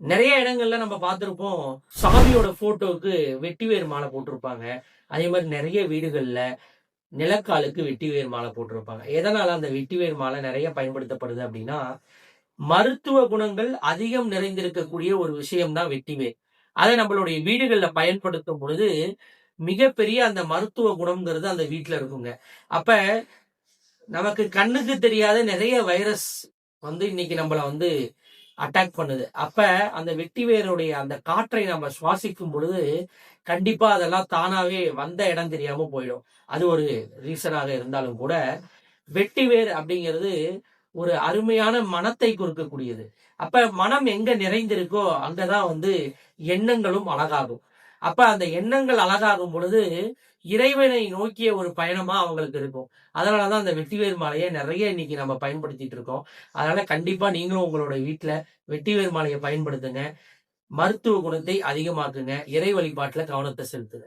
நிறைய இடங்கள்ல நம்ம பார்த்திருப்போம் சாமியோட போட்டோவுக்கு வெட்டிவேர் மாலை போட்டிருப்பாங்க. அதே மாதிரி நிறைய வீடுகள்ல நிலக்காலுக்கு வெட்டிவேர் மாலை போட்டிருப்பாங்க. எதனால அந்த வெட்டிவேர் மாலை நிறைய பயன்படுத்தப்படுது அப்படின்னா மருத்துவ குணங்கள் அதிகம் நிறைந்திருக்கக்கூடிய ஒரு விஷயம் தான் வெட்டிவேர். அதை நம்மளுடைய வீடுகள்ல பயன்படுத்தும் பொழுது மிகப்பெரிய அந்த மருத்துவ குணம்ங்கிறது அந்த வீட்டில் இருக்குங்க. அப்ப நமக்கு கண்ணுக்கு தெரியாத நிறைய வைரஸ் வந்து இன்னைக்கு நம்மள வந்து அட்டாக் பண்ணுது. அப்ப அந்த வெட்டிவேருடைய அந்த காற்றை நம்ம சுவாசிக்கும் பொழுது கண்டிப்பா அதெல்லாம் தானாவே வந்த இடம் தெரியாம போயிடும். அது ஒரு ரீசனாக இருந்தாலும் கூட வெட்டிவேர் அப்படிங்கிறது ஒரு அருமையான மனத்தை கொடுக்கக்கூடியது. அப்ப மனம் எங்க நிறைந்திருக்கோ அங்கதான் வந்து எண்ணங்களும் அழகாகும். அப்ப அந்த எண்ணங்கள் அழகாகும் பொழுது இறைவனை நோக்கிய ஒரு பயணமா அவங்களுக்கு இருக்கும். அதனாலதான் அந்த வெட்டிவேர் மாலையை நிறைய இன்னைக்கு நம்ம பயன்படுத்திட்டு இருக்கோம். அதனால கண்டிப்பா நீங்களும் உங்களோட வீட்டுல வெட்டிவேர் மாலையை பயன்படுத்துங்க. மருத்துவ குணத்தை அதிகமாக்குங்க. இறை வழிபாட்டுல கவனத்தை செலுத்துங்க.